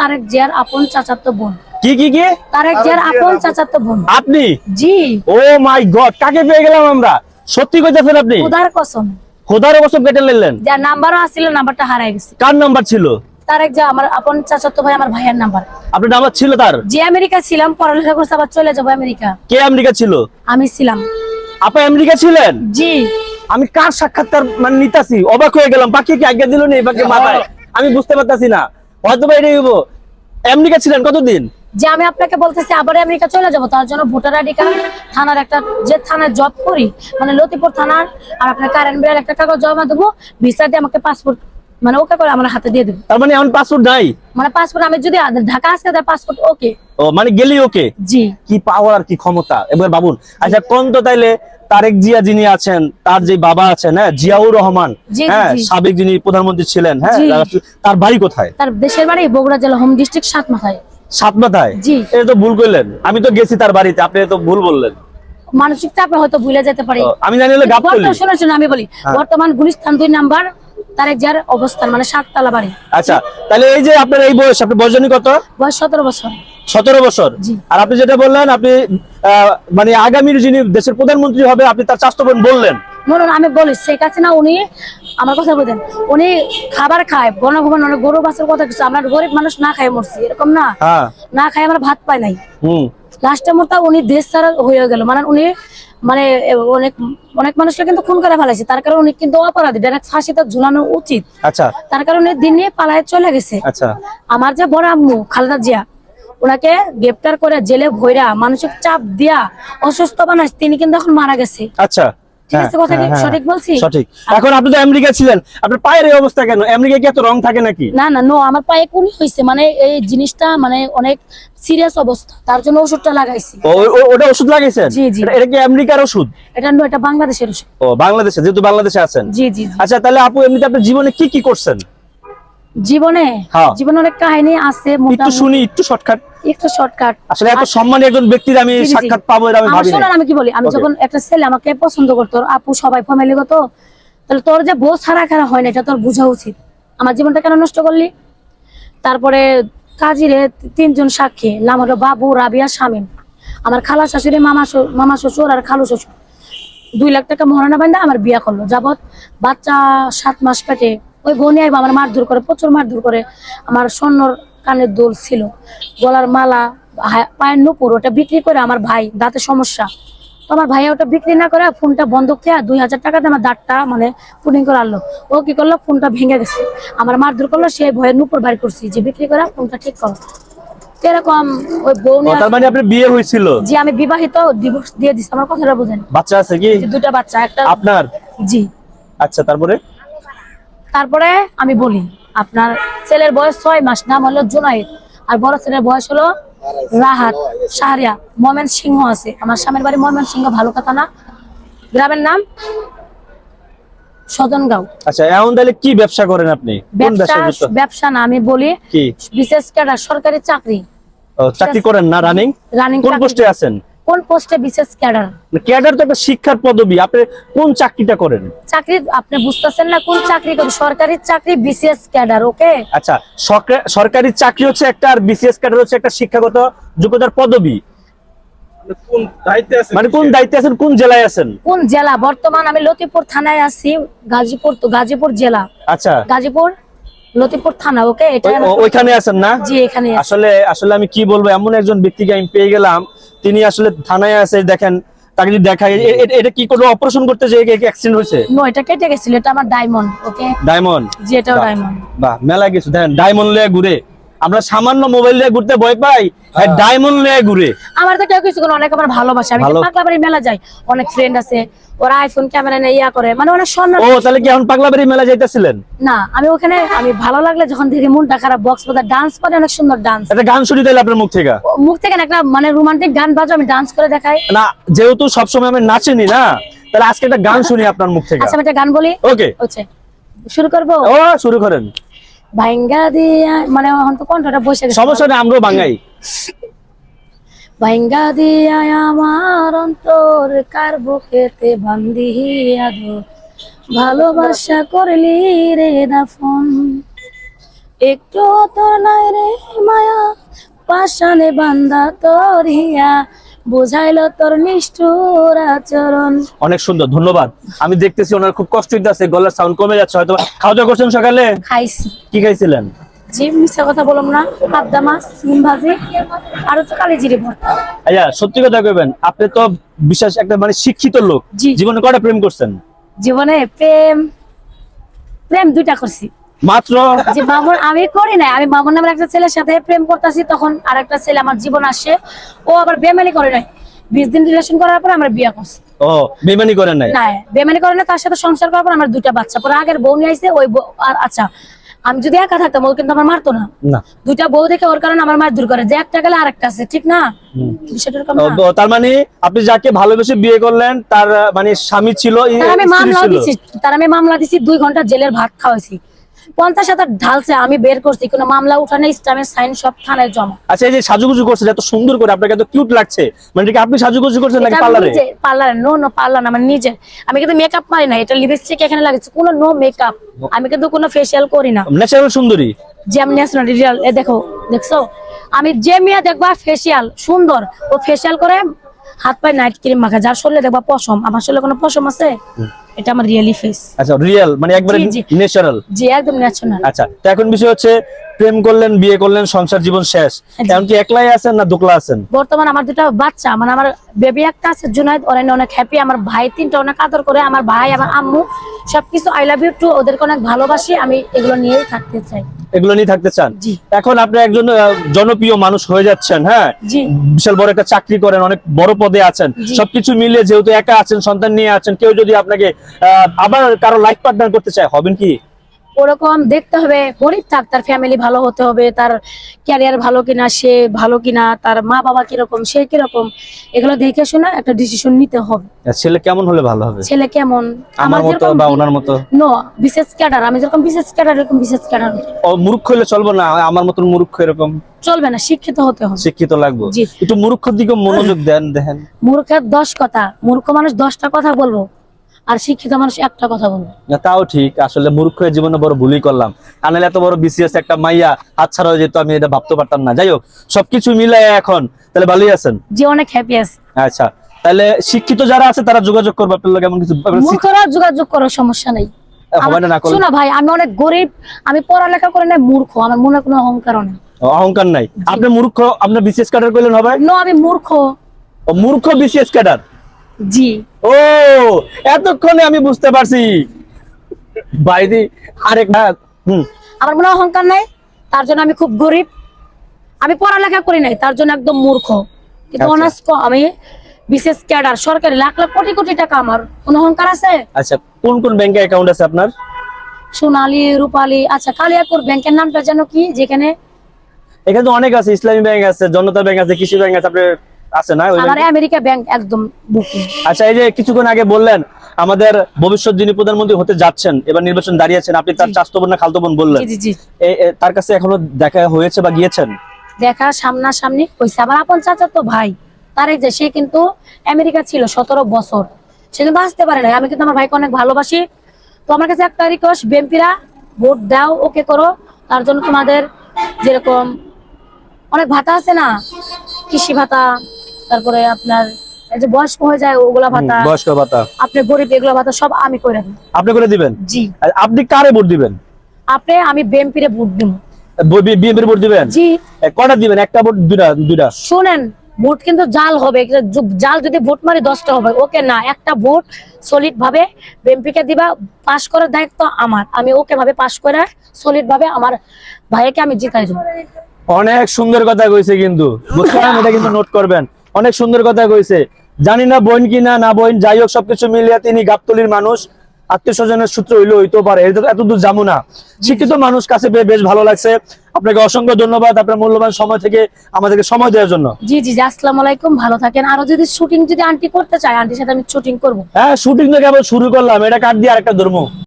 তারেক জিয়ার আপন চাচাতো বোন। কি কি কি? তারেক জিয়ার আপন চাচাতো বোন। আপনি? জি। ও মাই গড কাকে পেয়ে গেলাম আমরা? সত্যি কইতেছেন আপনি? উদার কসম। খোদার বছর কেটে নিলেন। নাম্বারও আসছিল নাম্বারটা হারাই গেছে। কার নাম্বার ছিল? তারেক জিয়া আমার আপন চাচাতো ভাই আমার ভাইয়ের নাম্বার। আপনার নাম্বার ছিল তার? যে আমেরিকা ছিলাম পড়ালেখা করছে আবার চলে যাব আমেরিকা। কে আমেরিকা ছিল? আমি ছিলাম। আপা আমেরিকা ছিলেন? জি। আমি কার সাক্ষাৎকার মানে নিতাছি? অবাক হয়ে গেলাম। বাকি কি আজ্ঞা দিল নেই বাকি মাথায়। আমি বুঝতে পারতাছি না। হয়তো বা এটাই হব আমেরিকা ছিলেন কতদিন? যে আমি আপনাকে বলতেছি, আবার আমেরিকা চলে যাব, তার জন্য ভোটার আইডি কার্ড, থানার একটা, যে থানায় জব করি মানে লতিপুর থানার, আর আপনার কারেন্ট বিলের একটা কাগজ জমা দেবো, ভিসা দিয়ে আমাকে পাসপোর্ট মানে ওকে করে আমার হাতে দিয়ে দেবো। তার মানে এমন পাসপোর্ট নাই? মানে পাসপোর্ট আমি যদি ঢাকা আসতে তার পাসপোর্ট ওকে। ও মানে গেলি ওকে? জি। কি পাওয়ার আর কি ক্ষমতা? এবার বাবুন আচ্ছা কোন তো তাইলে তারেক জিয়া যিনি আছেন তার যে বাবা আছেন হ্যাঁ জিয়াউর রহমান হ্যাঁ সাবেক যিনি প্রধানমন্ত্রী ছিলেন হ্যাঁ তার বাড়ি কোথায়? তার দেশের বাড়ি বগুড়া জেলা হোম ডিস্ট্রিক্ট সাত মাথায় সাতমাথায়? জি। এটা তো ভুল করলেন। আমি তো গেছি তার বাড়িতে আপনি তো ভুল বললেন। মানসিক চাপে হয়তো ভুলে যেতে পারি। আমি জানি বর্তমান আমি বলি হ্যাঁ। বর্তমান গুলিস্তান দুই নাম্বার তারেক যার অবস্থান মানে সাততলা বাড়ি। আচ্ছা তাহলে এই যে আপনার এই বয়স আপনি বয়স কত? বয়স সতেরো বছর। সতেরো বছর। আর আপনি যেটা বললেন আপনি মানে আগামীর যিনি দেশের প্রধানমন্ত্রী হবে আপনি তার বোন বললেন। আমি বলি শেখ হাসিনা উনি আমার কথা বলতেন উনি খাবার খায় গণভবন অনেক গরু বাসের কথা কিছু আমরা গরিব মানুষ না খায় মরছি এরকম না। হ্যাঁ। না খাই আমরা ভাত পাই নাই। হুম। লাস্টের মতো উনি দেশ ছাড়া হয়ে গেল। মানে উনি মানে অনেক অনেক মানুষকে কিন্তু খুন করে ফেলাইছে। তার কারণে উনি কিন্তু অপরাধী। ডাইরেক্ট ফাঁসিতে ঝুলানো উচিত। আচ্ছা। তার কারণে দিনে নিয়ে পালায় চলে গেছে। আচ্ছা। আমার যে বড় আম্মু খালেদা জিয়া ওনাকে গ্রেপ্তার করে জেলে ভৈরা মানুষের চাপ দিয়া অসুস্থ বানাস তিনি কিন্তু এখন মারা গেছে। আচ্ছা। ঠিক আছে, কথা কি। সঠিক বলছি? সঠিক। এখন আপনি তো আমেরিকা ছিলেন আপনার পায়ের এই অবস্থা কেন? আমেরিকায় কি এত রং থাকে নাকি? না না নো আমার পায়ে কুনি হয়েছে মানে এই জিনিসটা মানে অনেক সিরিয়াস অবস্থা তার জন্য ওষুধটা লাগাইছি। ওটা ওষুধ লাগাইছেন? জি, জি। এটা- কি আমেরিকার ওষুধ? এটা নো এটা বাংলাদেশের ওষুধ। ও বাংলাদেশে যেহেতু বাংলাদেশে আছেন। জি জি। আচ্ছা তাহলে আপু এমনিতে আপনার জীবনে কি কি করছেন? জীবনে? হ্যাঁ। জীবনে অনেক কাহিনী আছে একটু শুনি একটু শর্টকাট একটু শর্টকাট আসলে এত সম্মানী একজন ব্যক্তির আমি জি, জি, জি। সাক্ষাৎ পাবো এটা আমি ভাবি শোনেন আমি কি বলি? আমি যখন একটা ছেলে আমাকে পছন্দ করতো আপু সবাই ফ্যামিলিগত তাহলে তোর যে বউ ছাড়া খারা হয় না এটা তোর বোঝা উচিত। আমার জীবনটা কেন নষ্ট করলি? তারপরে কাজিরে তিনজন সাক্ষী নাম হলো বাবু রাবিয়া শামীম। আমার খালা শাশুড়ি মামা মামা শ্বশুর আর খালু শ্বশুর। দুই লাখ টাকা মহারণা বান্ধা আমার বিয়া করল। যাবত বাচ্চা সাত মাস পেটে ওই বোনে আইবা আমার মারধর করে প্রচুর মারধর করে আমার স্বর্ণর কানের দোল ছিল। গলার মালা পায়ের নুপুর ওটা বিক্রি করে আমার ভাই দাঁতে সমস্যা। তো আমার ভাইয়া ওটা বিক্রি না করে ফোনটা বন্ধক থেকে দুই হাজার টাকাতে আমার দাঁতটা মানে পুডিং করে আনলো। ও কি করল? ফোনটা ভেঙে গেছে। আমার মারধর করল সে ভয়ের নুপুর বাড়ি করছি। যে বিক্রি করে ফোনটা ঠিক করো। এরকম ওই বউ তার মানে আপনার বিয়ে হয়েছিল? আমি বিবাহিত ডিভোর্স দিয়ে আমার কথাটা বুঝেন। বাচ্চা আছে কি? দুটা বাচ্চা একটা আপনার? জি। আচ্ছা তারপরে? তারপরে আমি বলি আপনার ছেলের বয়স ছয় মাস নাম হলো জুনাইদ। আর বড় ছেলের বয়স হলো রাহাত শাহরিয়া। মমেন সিংহ আছে। আমার স্বামীর বাড়ি মমেন সিংহ ভালো কথা না? গ্রামের নাম? সদনগাঁও আচ্ছা এখন তাহলে কি ব্যবসা করেন আপনি? ব্যবসা ব্যবসা যুক্ত? না আমি বলি বিশেষ ক্যাডার সরকারি চাকরি। চাকরি করেন না রানিং রানিং কোন পোস্টে আছেন? কোন পোস্টে বিশেষ ক্যাডার? ক্যাডার তো একটা শিক্ষার পদবি। আপনি কোন চাকরিটা করেন? চাকরি আপনি বুঝতেছেন না কোন চাকরি করি সরকারি চাকরি বিশেষ ক্যাডার ওকে? আচ্ছা সরকারি চাকরি হচ্ছে একটা আর বিসিএস ক্যাডার হচ্ছে একটা শিক্ষাগত যোগ্যতার পদবি। মানে কোন দায়িত্বে আছেন কোন জেলায় আছেন? কোন জেলা? বর্তমান আমি লতিপুর থানায় আছি গাজীপুর তো গাজীপুর জেলা। আচ্ছা। গাজীপুর লতিপুর থানা ওকে? এটা ওইখানে আছেন না? জি এখানে আসলে আসলে আমি কি বলব এমন একজন ব্যক্তিকে আমি পেয়ে গেলাম তিনি আসলে থানায় আছে দেখেন তাকে যদি এ- এটা কি করে অপারেশন করতে যে অ্যাক্সিডেন্ট হয়েছে? নো এটা কেটে গেছিল এটা আমার ডায়মন্ড ওকে ডায়মন্ড জি এটাও ডায়মন্ড বাহ মেলা গেছে। দেখেন ডায়মন্ড লয়ে ঘুরে আমরা সামান্য মোবাইল দিয়ে ঘুরতে ভয় পাই ডায়মন্ড লিয়ে ঘুরে। আমার তো কেউ কিছু কোনো অনেক আমার ভালোবাসে। আমি পাগলাবাড়ি মেলা যাই? অনেক ফ্রেন্ড আছে ওরা আইফোন ক্যামেরা নিয়ে ইয়া করে। মানে অনেক স্বর্ণ ও তাহলে কি এখন পাগলাবাড়ি মেলা যাইতেছিলেন? না আমি ওখানে আমি ভালো লাগলে যখন দেখি মনটা খারাপ বক্স বাজার ডান্স করে অনেক সুন্দর ডান্স একটা গান শুনি তাহলে আপনার মুখ থেকে? মুখ থেকে না একটা মানে রোমান্টিক গান বাজো আমি ডান্স করে দেখাই। না যেহেতু সবসময় আমি নাচিনি না তাহলে আজকে একটা গান শুনি আপনার মুখ থেকে। আচ্ছা আমি একটা গান বলি? ওকে হচ্ছে। শুরু করব? ও শুরু করেন। ভাইঙ্গা দিয়া মানে এখন তো কণ্ঠটা বসে গেছে। সমস্যা নেই আমরাও দিয়া আমার অন্তর কার বুকেতে বান্ধিয়া দো ভালোবাসা করলি রে দাফন। একটু তোর নাই রে মায়া পাশানে বান্ধা তোর হিয়া বুঝাইলো তোর নিষ্ঠুর আচরণ। অনেক সুন্দর ধন্যবাদ। আমি দেখতেছি ওনার খুব কষ্ট হইতেছে গলার সাউন্ড কমে যাচ্ছে হয়তো খাওয়া দাওয়া করছেন সকালে? খাইছি। কি খাইছিলেন? জি মিথ্যা কথা বললাম না পাবদা মাছ সিম ভাজি আর হচ্ছে কালি ভর্তা। আচ্ছা সত্যি কথা কইবেন আপনি তো বিশেষ একটা মানে শিক্ষিত লোক। জীবনে কয়টা প্রেম করছেন? জীবনে প্রেম প্রেম দুইটা করছি। মাত্র? যে মামুন আমি করি না আমি মামুন নামের একটা ছেলের সাথে প্রেম করতেছি তখন আরেকটা ছেলে আমার জীবন আসে। ও আবার করে নাই। বিশ দিন রিলেশন করার পর আমরা বিয়ে করছি। ও বেমানি করেন নাই? না বেমানি করে না তার সাথে সংসার করার পর আমার দুইটা বাচ্চা। পরে আগের বউ নিয়ে আইসে ওই আচ্ছা আমি যদি একা থাকতাম ও কিন্তু আমার মারতো না। দুইটা বউ দেখে ওর কারণে আমার মার দূর করে। যে একটা গেলে আরেকটা আছে ঠিক না? তার মানে আপনি যাকে ভালোবেসে বিয়ে করলেন তার মানে স্বামী ছিল আমি মামলা। দিছি। তার আমি মামলা দিছি দুই ঘণ্টা জেলের ভাত খাওয়াইছি। পঞ্চাশ হাজার ঢালছে আমি বের করছি কোনো মামলা উঠানে ইসলামের সাইন সব থানায় জমা। আচ্ছা এই যে সাজুগুজু করছেন এত সুন্দর করে আপনাকে এত কিউট লাগছে। মানে কি আপনি সাজুগুজু করছেন নাকি পার্লারে? পার্লারে নো নো পার্লার না আমার নিজে। আমি কিন্তু মেকআপ মারি না এটা লিপস্টিক এখানে লাগছে কোনো নো মেকআপ আমি কিন্তু কোনো ফেসিয়াল করি না। ন্যাচারাল সুন্দরী? যেমনি আছে না রিয়াল এ দেখো দেখছ? আমি যে মেয়ে দেখবা ফেসিয়াল সুন্দর ও ফেসিয়াল করে হাত পায়ে নাইট ক্রিম মাখা যার শরীরে দেখবা পশম আমার শরীরে কোনো পশম আছে? এটা আমার রিয়েলি ফেস আচ্ছা রিয়েল মানে একবারে। ন্যাচারাল জি। একদম ন্যাচারাল আচ্ছা তো এখন বিষয় হচ্ছে প্রেম করলেন বিয়ে করলেন সংসার জীবন শেষ। এখন কি একলাই আছেন না দুকলা আছেন? বর্তমান আমার দুটো বাচ্চা মানে আমার বেবি একটা আছে জুনাইদ ওরা অনেক হ্যাপি আমার ভাই তিনটা অনেক আদর করে আমার ভাই আমার আম্মু সবকিছু আই লাভ ইউ টু ওদেরকে অনেক ভালোবাসি আমি এগুলো নিয়েই থাকতে চাই। এগুলো নিয়ে থাকতে চান? এখন আপনি একজন জনপ্রিয় মানুষ হয়ে যাচ্ছেন হ্যাঁ? বিশাল বড় একটা চাকরি করেন অনেক বড় পদে আছেন। সবকিছু মিলে যেহেতু একা আছেন সন্তান নিয়ে আছেন কেউ যদি আপনাকে আবার কারও লাইফ পার্টনার করতে চায় হবেন কি? ওরকম দেখতে হবে গরিব থাক তার ফ্যামিলি ভালো হতে হবে তার ক্যারিয়ার ভালো কিনা সে ভালো কিনা তার মা বাবা কীরকম সে কীরকম এগুলো দেখে শুনে একটা ডিসিশন নিতে হবে। ছেলে কেমন হলে ভালো হবে? ছেলে কেমন? আমার মতো বা ওনার মতো? নো বিশেষ ক্যাডার আমি যেরকম বিশেষ ক্যাডার এরকম বিশেষ ক্যাডার ও মূর্খ হলে চলবো না আমার মতন মূর্খ এরকম? চলবে না শিক্ষিত হতে হবে। শিক্ষিত লাগবে? একটু মূর্খর দিকে মনোযোগ দেন দেখেন। মূর্খের দশ কথা মূর্খ মানুষ দশটা কথা বলব। আর শিক্ষিত মানুষ একটা কথা বলব। না, তাও ঠিক। আসলে মূর্খ হয়ে জীবনে বড় ভুলই করলাম। আনালে এত বড় বিসিএস একটা মাইয়া হাতছাড়া হয়ে যেত আমি এটা ভাবতে পারতাম না। যাই হোক সবকিছু মিলাই এখন। তাহলে ভালোই আছেন? যে অনেক হ্যাপি আছে। আচ্ছা তাহলে শিক্ষিত যারা আছে তারা যোগাযোগ করবে আপনার লগে এমন কিছু? মূর্খরা যোগাযোগ করার সমস্যা নেই। শোনো ভাই আমি অনেক গরিব আমি পড়ালেখা করে না মূর্খ। আমার মনে কোনো অহংকার নেই। অহংকার নাই। আপনি মূর্খ আপনার বিসিএস ক্যাডার করলেন হবে? না আমি মূর্খ। মূর্খ বিসিএস ক্যাডার জি। ও এতক্ষণে আমি বুঝতে পারছি। বাইরে আরেক হুম। আমার মনে অহংকার নাই তার জন্য আমি খুব গরিব। আমি পড়ালেখা করি নাই তার জন্য একদম মূর্খ। কিন্তু আচ্ছা। অনার্স আমি বিশেষ ক্যাডার সরকারি লাখ লাখ কোটি কোটি টাকা আমার। কোন অহংকার আছে? আচ্ছা কোন কোন ব্যাংকে অ্যাকাউন্ট আছে আপনার? সোনালী রূপালী আচ্ছা কালিয়াকুর ব্যাংকের নামটা যেন কি যেখানে এখানে তো অনেক আছে ইসলামী ব্যাংক আছে জনতা ব্যাংক আছে কৃষি ব্যাংক আছে আপনার আছে না? আমার আমেরিকা ব্যাংক একদম বুকিং। আচ্ছা এই যে কিছুক্ষণ আগে বললেন আমাদের ভবিষ্যৎ যিনি প্রধানমন্ত্রী হতে যাচ্ছেন এবার নির্বাচন দাঁড়িয়েছেন আপনি তার। চাস্তো বোন না খালতো বোন বললেন। তার কাছে এখনও দেখা হয়েছে বা গিয়েছেন? দেখা সামনাসামনি হয়েছে আমার আপন চাচা তো ভাই তার যে সে কিন্তু আমেরিকা ছিল সতেরো বছর। সে কিন্তু আসতে পারে না আমি কিন্তু আমার ভাইকে অনেক ভালোবাসি। তো আমার কাছে একটা রিকোয়েস্ট বিএমপিরা ভোট দাও ওকে করো। তার জন্য তোমাদের যেরকম অনেক ভাতা আছে না? কৃষি ভাতা তারপরে আপনার যে বয়স্ক হয়ে যায় ওগুলা ভাতা বয়স্ক ভাতা। আপনি গরিব এগুলো ভাতা সব আমি করে দিই আপনি করে দিবেন? জি। আপনি কারে ভোট দিবেন? আপনি আমি বিএমপিরে ভোট দিব। ভোট দিবেন? জি। কটা দিবেন? একটা ভোট দুইটা দুইটা? শুনেন ভোট কিন্তু জাল হবে। জাল যদি ভোট মারি দশটা হবে। ওকে না একটা ভোট সলিড ভাবে বিএমপিকে দিবা পাশ করার দায়িত্ব আমার। আমি ওকে ভাবে পাশ করে সলিড ভাবে আমার ভাইকে আমি জিতাই দেবো। অনেক সুন্দর কথা কইছে কিন্তু। বুঝছেন? এটা কিন্তু নোট করবেন। অনেক সুন্দর কথা কইছে। জানি না বোন কিনা না বোন যাই হোক সবকিছু মিলিয়ে তিনি গাবতলির মানুষ। আত্মীয় স্বজনের সূত্র হইলে হইতেও পারে। এত এত দূর যাব না। শিক্ষিত মানুষ কাছে পেয়ে বেশ ভালো লাগছে। আপনাকে অসংখ্য ধন্যবাদ আপনার মূল্যবান সময় থেকে আমাদেরকে সময় দেওয়ার জন্য। জি জি জি আসসালামু আলাইকুম ভালো থাকেন। আরও যদি শুটিং যদি আন্টি করতে চায় আন্টির সাথে আমি শুটিং করব। হ্যাঁ শুটিং তো কেবল শুরু করলাম। এটা কাট দিয়ে আরেকটা ধর্ম